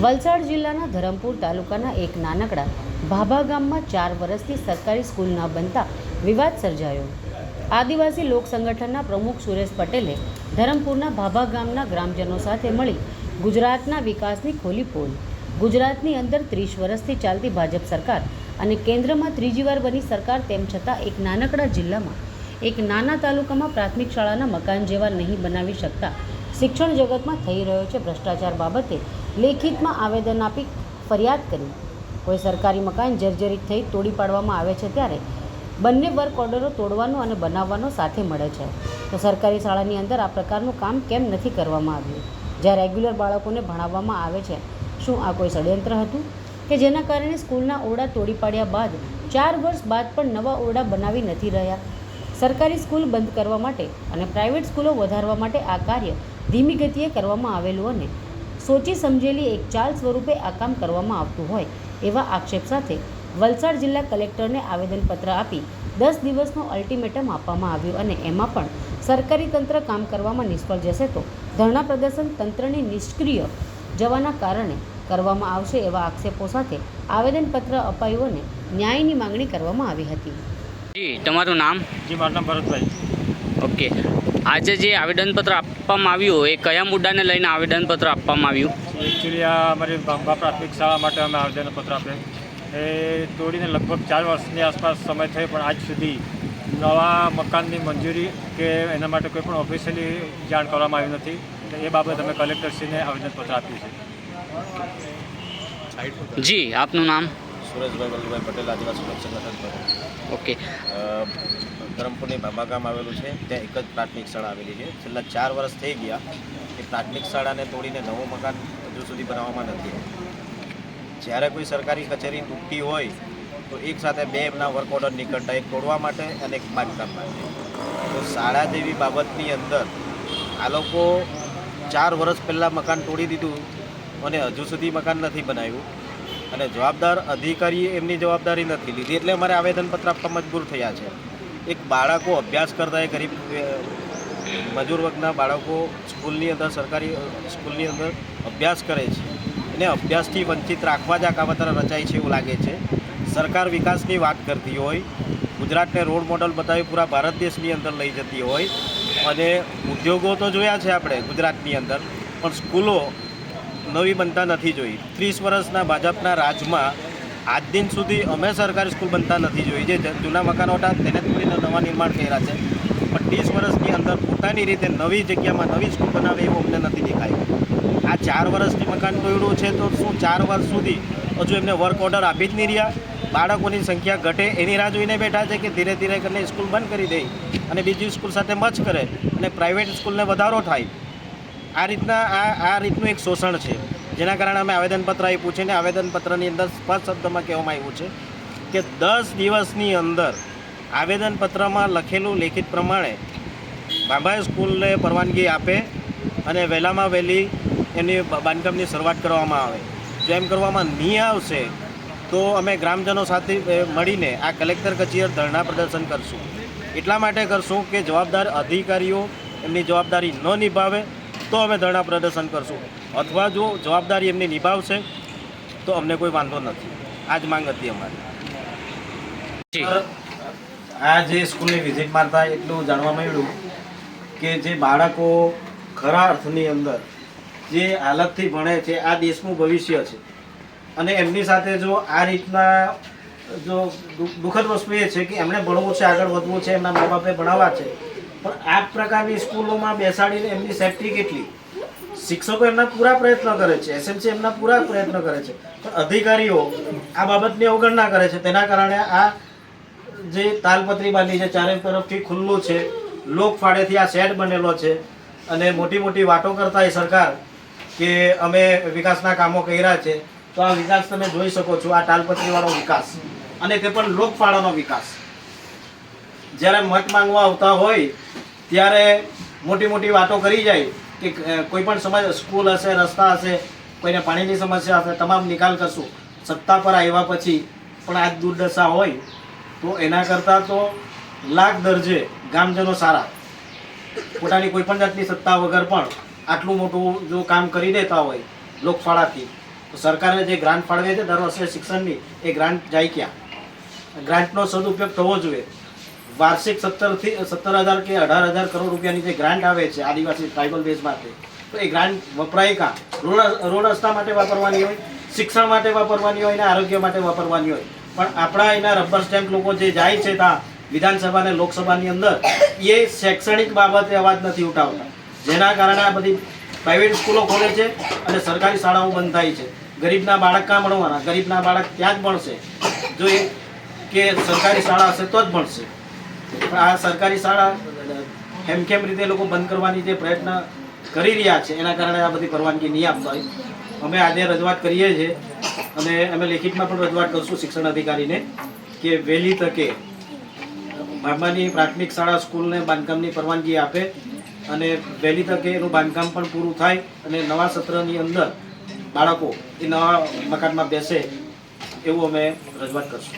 વલસાડ જિલ્લાના ધરમપુર તાલુકાના એક નાનકડા ભાભા ગામમાં ચાર વર્ષથી સરકારી સ્કૂલ ન બનતા વિવાદ સર્જાયો. આદિવાસી લોક સંગઠનના પ્રમુખ સુરેશ પટેલે ધરમપુરના ભાભા ગામના ગ્રામજનો સાથે મળી ગુજરાતના વિકાસની ખોલી પોલ. ગુજરાતની અંદર ત્રીસ વર્ષથી ચાલતી ભાજપ સરકાર અને કેન્દ્રમાં ત્રીજી વાર બની સરકાર તેમ છતાં એક નાનકડા જિલ્લામાં, એક નાના તાલુકામાં પ્રાથમિક શાળાના મકાન જેવા નહીં બનાવી શકતા શિક્ષણ જગતમાં થઈ રહ્યો છે ભ્રષ્ટાચાર બાબતે લેખિતમાં આવેદન આપી ફરિયાદ કરી. કોઈ સરકારી મકાન જર્જરિત થઈ તોડી પાડવામાં આવે છે ત્યારે બંને વર્ક ઓર્ડરો તોડવાનો અને બનાવવાનો સાથે મળે છે. તો સરકારી શાળાની અંદર આ પ્રકારનું કામ કેમ નથી કરવામાં આવ્યું? જ્યાં રેગ્યુલર બાળકોને ભણાવવામાં આવે છે, શું આ કોઈ ષડયંત્ર હતું? કે જેના કારણે સ્કૂલના ઓરડા તોડી પાડ્યા બાદ ચાર વર્ષ બાદ પણ નવા ઓરડા બનાવી નથી રહ્યા? સરકારી સ્કૂલ બંધ કરવા માટે અને પ્રાઇવેટ સ્કૂલો વધારવા માટે આ કાર્ય ધીમી ગતિએ કરવામાં આવેલું અને સોચી સમજેલી એક ચાલ સ્વરૂપે આ કામ કરવામાં આવતું હોય એવા આક્ષેપ સાથે વલસાડ જિલ્લા કલેક્ટરને આવેદનપત્ર આપી દસ દિવસનો અલ્ટિમેટમ આપવામાં આવ્યું અને એમાં પણ સરકારી તંત્ર કામ કરવામાં નિષ્ફળ જશે તો ધરણા પ્રદર્શન તંત્રની નિષ્ક્રિય જવાના કારણે કરવામાં આવશે એવા આક્ષેપો સાથે આવેદનપત્ર અપાયું અને ન્યાયની માંગણી કરવામાં આવી હતી. જી તમારું નામ? જી મારું નામ ભરતભાઈ. ઓકે. આજે જે આવેદનપત્ર આપવામાં આવ્યું એ કયા મુદ્દાને લઈને આવેદનપત્ર આપવામાં આવ્યું? એકચ્યુઅલી આ અમારી બાંબા પ્રાથમિક શાળા માટે અમે આવેદનપત્ર આપ્યું. એ તોડીને લગભગ ચાર વર્ષની આસપાસ સમય થયો પણ આજ સુધી નવા મકાનની મંજૂરી કે એના માટે કોઈ પણ ઓફિશિયલી જાણ કરવામાં આવી નથી. તો એ બાબત અમે કલેક્ટરશ્રીને આવેદનપત્ર આપ્યું છે. જી આપનું નામ? સુરેશભાઈ વલ્લભભાઈ પટેલ આદિવાસી લોક સંગઠન પર ઓકે. ધરમપુરની ગામ આવેલું છે. ત્યાં એક જ પ્રાથમિક શાળા આવેલી છે. છેલ્લા ચાર વર્ષ થઈ ગયા એ પ્રાથમિક શાળાને તોડીને નવું મકાન હજુ સુધી બનાવવામાં નથી જ્યારે કોઈ સરકારી કચેરી તૂટતી હોય તો એક સાથે બે એમના વર્ક ઓર્ડર નીકળતા એક તોડવા માટે અને એક બાંધકામ માટે. તો શાળા જેવી બાબતની અંદર આ લોકો ચાર વર્ષ પહેલાં મકાન તોડી દીધું અને હજુ સુધી મકાન નથી બનાવ્યું. અને જવાબદાર અધિકારીએ એમની જવાબદારી નથી લીધી એટલે અમારે આવેદનપત્ર આપવા મજબૂર થયા છે. એક બાળકો અભ્યાસ કરતા એ ગરીબ મજૂર વર્ગના બાળકો સ્કૂલની અંદર, સરકારી સ્કૂલની અંદર અભ્યાસ કરે છે. એને અભ્યાસથી વંચિત રાખવા જ આ કાવતરા રચાય છે એવું લાગે છે. સરકાર વિકાસની વાત કરતી હોય, ગુજરાતને રોડ મોડલ બતાવી પૂરા ભારત દેશની અંદર લઈ જતી હોય, અને ઉદ્યોગો તો જોયા છે આપણે ગુજરાતની અંદર, પણ સ્કૂલો નવી બનતા નથી જોઈ. ત્રીસ વર્ષના ભાજપના રાજમાં આજ દિન સુધી અમે સરકારી સ્કૂલ બનતા નથી જોઈ. જે જૂના મકાનો હતા તેને તોડીને નવા નિર્માણ કર્યા છે. પણ ત્રીસ વર્ષની અંદર પોતાની રીતે નવી જગ્યામાં નવી સ્કૂલ બનાવે એવું અમને નથી દેખાયું. આ ચાર વર્ષની મકાન તોડ્યું છે તો શું ચાર વર્ષ સુધી હજુ એમને વર્ક ઓર્ડર આપી જ નહીં રહ્યા? બાળકોની સંખ્યા ઘટે એની રાહ જોઈને બેઠા છે કે ધીરે ધીરે કરીને સ્કૂલ બંધ કરી દે અને બીજી સ્કૂલ સાથે મચ કરે અને પ્રાઇવેટ સ્કૂલને વધારો થાય. આ રીતના આ આ રીતનું એક શોષણ છે. જેના કારણે અમે આવેદનપત્ર આપ્યું છે અને આવેદનપત્રની અંદર સ્પષ્ટ શબ્દમાં કહેવામાં આવ્યું છે કે દસ દિવસની અંદર આવેદનપત્રમાં લખેલું લેખિત પ્રમાણે બાબાએ સ્કૂલને પરવાનગી આપે અને વહેલામાં વહેલી એની બાંધકામની શરૂઆત કરવામાં આવે. જો એમ કરવામાં નહીં આવશે, તો અમે ગ્રામજનો સાથે મળીને આ કલેક્ટર કચેરી ધરણા પ્રદર્શન કરશું. એટલા માટે કરશું કે જવાબદાર અધિકારીઓ એમની જવાબદારી ન નિભાવે તો અમે ધરણા પ્રદર્શન કરશું. અથવા જો જવાબદારી એમની નિભાવશે તો અમને કોઈ વાંધો નથી. આ જ માંગ હતી અમારી. આ જે સ્કૂલની વિઝિટ મારતા એટલું જાણવા મળ્યું કે જે બાળકો ખરા અર્થની અંદર જે હાલતથી ભણે છે આ દેશનું ભવિષ્ય છે. અને એમની સાથે જો આ રીતના જો દુઃખદ વસ્તુ એ છે કે એમણે ભણવું છે આગળ વધવું છે એમના મા બાપે ભણાવવા છે પણ આ પ્રકારની સ્કૂલોમાં બેસાડીને એમની સેફટી કેટલી? શિક્ષકો એમના પૂરા પ્રયત્ન કરે છે એસએમસી એમના પૂરા પ્રયત્ન કરે છે. પણ અધિકારીઓ આ બાબતની અવગણના કરે છે. તેના કારણે આ જે તાલપત્રી બાંધી છે ચારે તરફથી ખુલ્લું છે, લોક ફાળેથી આ શેડ બનેલો છે. અને મોટી મોટી વાતો કરતા એ સરકાર કે અમે વિકાસના કામો કર્યા છે, તો આ વિકાસ તમે જોઈ શકો છો, આ તાલપત્રીવાળો વિકાસ. અને તે પણ લોકફાળાનો વિકાસ. જ્યારે મત માંગવા આવતા હોય ત્યારે મોટી મોટી વાતો કરી જાય કે કોઈ પણ સમય સ્કૂલ હશે, રસ્તા હશે, કોઈને પાણીની સમસ્યા હશે, તમામ નિકાલ કરશું. સત્તા પર આવ્યા પછી પણ આ દુર્દશા હોય તો એના કરતાં તો લાખ દરજે ગામજનો સારા. પોતાની કોઈ પણ જાતની સત્તા વગર પણ આટલું મોટું જો કામ કરી દેતા હોય લોકફાળાથી તો સરકારે જે ગ્રાન્ટ ફાળવે છે, દર વર્ષે શિક્ષણની, એ ગ્રાન્ટ જાય ક્યાં? ગ્રાન્ટનો સદુપયોગ થવો જોઈએ. વાર્ષિક સત્તરથી, સત્તર હજાર કે અઢાર હજાર કરોડ રૂપિયાની જે ગ્રાન્ટ આવે છે આદિવાસી ટ્રાઇબલ બેઝ માટે, તો એ ગ્રાન્ટ વપરાય કાં? રોડ રોડ રસ્તા માટે વાપરવાની હોય, શિક્ષણ માટે વાપરવાની હોય અને આરોગ્ય માટે વાપરવાની હોય. પણ આપણા એના રબર સ્ટેમ્પ લોકો જે જાય છે ત્યાં, વિધાનસભા અને લોકસભાની અંદર, એ શૈક્ષણિક બાબતે અવાજ નથી ઉઠાવતા. જેના કારણે આ બધી પ્રાઇવેટ સ્કૂલો ખોલે છે અને સરકારી શાળાઓ બંધ થાય છે. ગરીબના બાળક કાં ભણવાના? ગરીબના બાળક ત્યાં જ ભણશે. જો એ કે સરકારી શાળા હશે તો જ ભણશે. પણ આ સરકારી શાળા હેમખેમ રીતે લોકો બંધ કરવાની જે પ્રયત્ન કરી રહ્યા છે, એના કારણે આ બધી પરવાનગી નહીં આપતા હોય. અમે આજે રજૂઆત કરીએ છીએ અને અમે લેખિતમાં પણ રજૂઆત કરશું શિક્ષણ અધિકારીને કે વહેલી તકે ભામાની પ્રાથમિક શાળા સ્કૂલને બાંધકામની પરવાનગી આપે અને વહેલી તકે એનું બાંધકામ પણ પૂરું થાય અને નવા સત્રની અંદર બાળકો એ નવા મકાનમાં બેસે એવું અમે રજૂઆત કરશું.